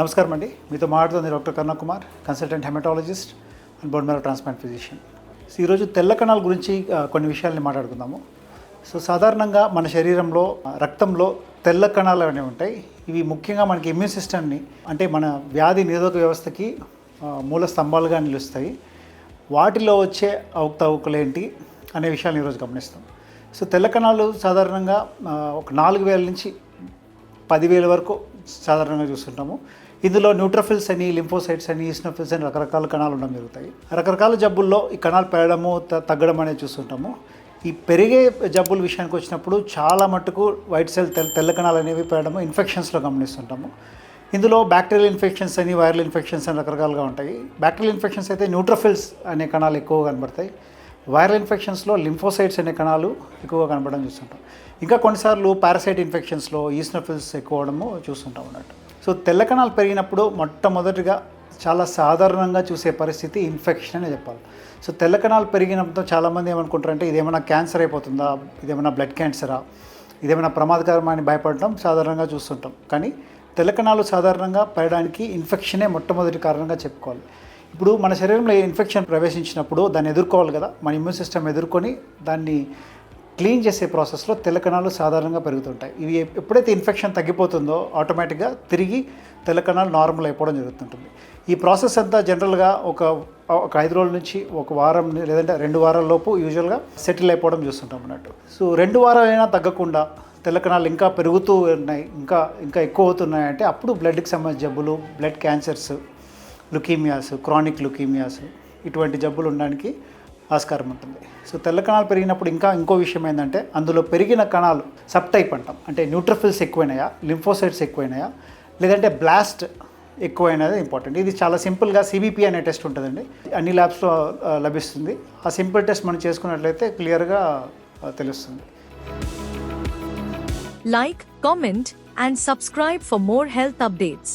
నమస్కారం అండి. మీతో మాట్లాడుతుంది doctor Karnakumar consultant haematologist and bone marrow transplant physician. So ఈరోజు తెల్ల కణాల గురించి కొన్ని విషయాల్ని మాట్లాడుకుందాము. సో సాధారణంగా మన శరీరంలో రక్తంలో తెల్ల కణాలు అనేవి ఉంటాయి. ఇవి ముఖ్యంగా మనకి ఇమ్యూన్ సిస్టమ్ని అంటే మన వ్యాధి నిరోధక వ్యవస్థకి మూల స్తంభాలుగా నిలుస్తాయి. వాటిలో వచ్చే అవకతవకలు ఏంటి అనే విషయాన్ని ఈరోజు గమనిస్తాం. సో తెల్ల కణాలు సాధారణంగా ఒక నాలుగు వేల నుంచి పదివేల వరకు సాధారణంగా చూస్తుంటాము. ఇందులో న్యూట్రోఫిల్స్ అని లింఫోసైట్స్ అని ఈస్నోఫిల్స్ అని రకరకాల కణాలు ఉండడం జరుగుతాయి. రకరకాల జబ్బుల్లో ఈ కణాలు పెరగడము త- తగ్గడం అనేది చూస్తుంటాము. ఈ పెరిగే జబ్బుల విషయానికి వచ్చినప్పుడు చాలా మటుకు వైట్ సెల్ తెల్ల తెల్ల కణాలు అనేవి పెరగడము ఇన్ఫెక్షన్స్లో గమనిస్తుంటాము. ఇందులో బ్యాక్టీరియల్ ఇన్ఫెక్షన్స్ అని వైరల్ ఇన్ఫెక్షన్స్ అని రకరకాలుగా ఉంటాయి. బ్యాక్టీరియల్ ఇన్ఫెక్షన్స్ అయితే న్యూట్రోఫిల్స్ అనే కణాలు ఎక్కువగా కనబడతాయి. వైరల్ ఇన్ఫెక్షన్స్లో లింఫోసైట్స్ అనే కణాలు ఎక్కువగా కనపడడం చూస్తుంటాం. ఇంకా కొన్నిసార్లు పారాసైట్ ఇన్ఫెక్షన్స్లో ఈస్నోఫిల్స్ ఎక్కువ అవడము చూస్తుంటాం అన్నట్టు. సో తెల్ల కణాలు పెరిగినప్పుడు మొట్టమొదటిగా చాలా సాధారణంగా చూసే పరిస్థితి ఇన్ఫెక్షన్ అని చెప్పాలి. సో తెల్ల కణాలు పెరిగినప్పుడు చాలామంది ఏమనుకుంటారంటే ఇదేమైనా క్యాన్సర్ అయిపోతుందా? ఇదేమైనా బ్లడ్ క్యాన్సరా? ఇదేమైనా ప్రమాదకరమని భయపడటం సాధారణంగా చూస్తుంటాం. కానీ తెల్ల కణాలు సాధారణంగా పెరగడానికి ఇన్ఫెక్షనే మొట్టమొదటి కారణంగా చెప్పుకోవాలి. ఇప్పుడు మన శరీరంలో ఏ ఇన్ఫెక్షన్ ప్రవేశించినప్పుడు దాన్ని ఎదుర్కోవాలి కదా. మన ఇమ్యూన్ సిస్టమ్ ఎదుర్కొని దాన్ని క్లీన్ చేసే ప్రాసెస్లో తెలకణాలు సాధారణంగా పెరుగుతుంటాయి. ఇవి ఎప్పుడైతే ఇన్ఫెక్షన్ తగ్గిపోతుందో ఆటోమేటిక్గా తిరిగి తెలకణాలు నార్మల్ అయిపోవడం జరుగుతుంటుంది. ఈ ప్రాసెస్ అంతా జనరల్గా ఒక ఒక ఐదు రోజుల నుంచి ఒక వారం లేదంటే రెండు వారాల లోపు యూజువల్గా సెటిల్ అయిపోవడం చూస్తుంటాం అన్నట్టు. సో రెండు వారాలైనా తగ్గకుండా తెల్లకణాలు ఇంకా పెరుగుతూ ఉన్నాయి ఇంకా ఇంకా ఎక్కువ అవుతున్నాయి అంటే అప్పుడు బ్లడ్కి సంబంధించిన జబ్బులు blood cancers leukaemias chronic leukaemias ఇటువంటి జబ్బులు ఉండడానికి ఆస్కారం ఉంటుంది. సో తెల్ల కణాలు పెరిగినప్పుడు ఇంకా ఇంకో విషయం ఏంటంటే అందులో పెరిగిన కణాలు సబ్ టైప్ అంటాం. అంటే న్యూట్రోఫిల్స్ ఎక్కువైనాయా లింఫోసైట్స్ ఎక్కువైనాయా లేదంటే బ్లాస్ట్ ఎక్కువైనది ఇంపార్టెంట్ ఇది చాలా సింపుల్గా సిబిపి అనే టెస్ట్ ఉంటుందండి. అన్ని ల్యాబ్స్లో లభిస్తుంది. ఆ సింపుల్ టెస్ట్ మనం చేసుకున్నట్లయితే క్లియర్గా తెలుస్తుంది. Like comment and subscribe for more health updates